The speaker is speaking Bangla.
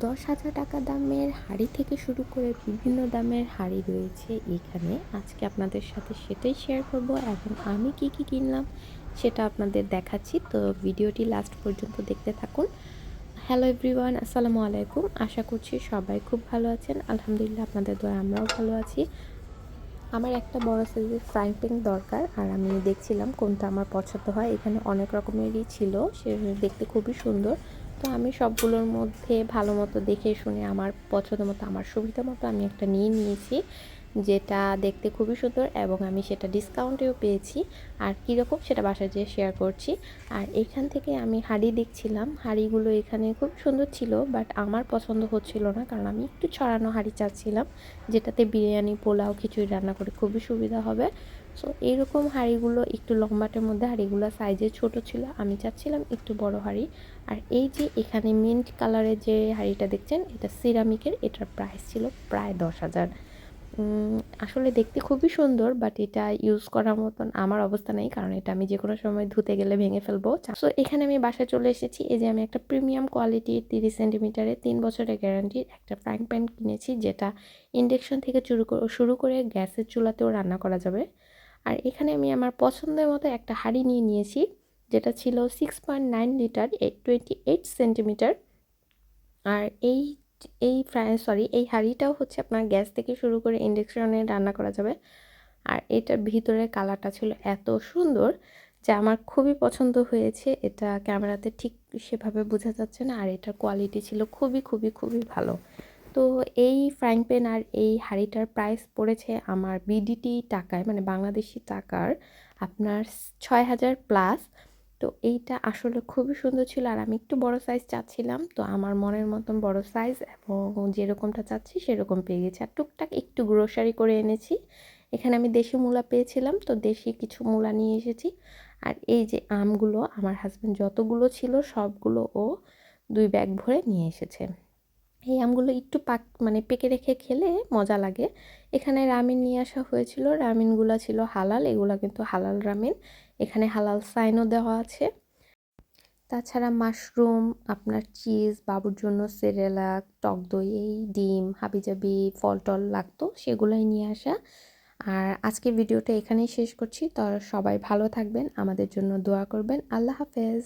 দশ হাজার টাকা দামের হাড়ি থেকে শুরু করে বিভিন্ন দামের হাড়ি রয়েছে এখানে। আজকে আপনাদের সাথে সেটাই শেয়ার করব এবং আমি কি কি কিনলাম সেটা আপনাদের দেখাচ্ছি। তো ভিডিওটি লাস্ট পর্যন্ত দেখতে থাকুন। হ্যালো এভরিওয়ান আসসালামু আলাইকুম। আশা করছি সবাই খুব ভালো আছেন। আলহামদুলিল্লাহ আপনাদের দয়া আমরাও ভালো আছি। আমার একটা বড় সাইজের ফ্রাইং প্যান দরকার আর আমি দেখছিলাম কোনটা আমার পছন্দ হয়। এখানে অনেক রকমেরই ছিল। সে দেখতে খুবই সুন্দর। তো আমি সবগুলোর মধ্যে ভালো মতো দেখে শুনে, আমার পছন্দ মতো, আমার সুবিধা মতো আমি একটা নিয়ে নিয়েছি। যেটা দেখতে খুবই সুন্দর এবং আমি সেটা ডিসকাউন্টেও পেয়েছি। আর কীরকম সেটা বাসায় যেয়ে শেয়ার করছি। আর এখান থেকে আমি হাঁড়ি দেখছিলাম। হাঁড়িগুলো এখানে খুব সুন্দর ছিল বাট আমার পছন্দ হচ্ছিল না, কারণ আমি একটু ছড়ানো হাঁড়ি চাচ্ছিলাম, যেটাতে বিরিয়ানি, পোলাও খিচুড়ি রান্না করে খুবই সুবিধা হবে। সো এইরকম হাঁড়িগুলো একটু লম্বাটের মধ্যে, হাঁড়িগুলো সাইজে ছোট ছিল, আমি চাচ্ছিলাম একটু বড় হাঁড়ি। আর এই যে এখানে মিন্ট কালারের যে হাঁড়িটা দেখছেন, এটা সিরামিকের এটার প্রাইস ছিল প্রায় দশ হাজার। আসলে দেখতে খুবই সুন্দর বাট এটা ইউজ করার মতন আমার অবস্থা নেই, কারণ এটা আমি যে কোনো সময় ধুতে গেলে ভেঙে ফেলব। সো এখানে আমি বাসায় চলে এসেছি, এই যে আমি একটা প্রিমিয়াম কোয়ালিটির তিরিশ সেন্টিমিটারের তিন বছরের গ্যারান্টির একটা ফ্রাইং প্যান কিনেছি, যেটা ইন্ডাকশন থেকে শুরু শুরু করে গ্যাসের চুলাতেও রান্না করা যাবে। আর এখানে আমি আমার পছন্দের মতো একটা হাঁড়ি নিয়ে নিয়েছি, যেটা ছিল six point nine litre twenty eight centimetre আর এই এই ফ্রাই সরি এই হাঁড়িটাও হচ্ছে আপনার গ্যাস থেকে শুরু করে ইন্ডাকশনে রান্না করা যাবে। আর এটার ভিতরে কালারটা ছিল এত সুন্দর যা আমার খুবই পছন্দ হয়েছে। এটা ক্যামেরাতে ঠিক সেভাবে বোঝা যাচ্ছে না আর এটার কোয়ালিটি ছিল খুবই খুবই খুবই ভালো। তো এই ফ্রাইং প্যান আর এই হাঁড়িটার প্রাইস পড়েছে আমার বিডিটি টাকায় মানে বাংলাদেশি টাকার আপনার ছয় হাজার প্লাস তো এইটা আসলে খুবই সুন্দর ছিল। আর আমি একটু বড় সাইজ চাচ্ছিলাম, তো আমার মনের মতন বড় সাইজ এবং যেরকমটা চাচ্ছি সেরকম পেয়ে গেছি। আর টুকটাক একটু গ্রোসারি করে এনেছি। এখানে আমি দেশি মূলা পেয়েছিলাম, তো দেশি কিছু মূলা নিয়ে এসেছি। আর এই যে আমগুলো, আমার হাজব্যান্ড যতগুলো ছিল সবগুলো ও দুই ব্যাগ ভরে নিয়ে এসেছে। এই আমগুলো একটু পাক মানে পেকে রেখে খেলে মজা লাগে। এখানে রামিন নিয়ে আসা হয়েছিল। রামিনগুলো ছিল হালাল, এগুলো কিন্তু হালাল রামিন এখানে হালাল সাইনও দেওয়া আছে। তাছাড়া মাশরুম আপনার চিজ বাবুর জন্য সেরেলাক টক দই, এই ডিম, হাবিজাবি ফল টল লাগতো, সেগুলোই নিয়ে আসা। আর আজকে ভিডিওটা এখানেই শেষ করছি। তো সবাই ভালো থাকবেন, আমাদের জন্য দোয়া করবেন। আল্লাহ হাফেজ।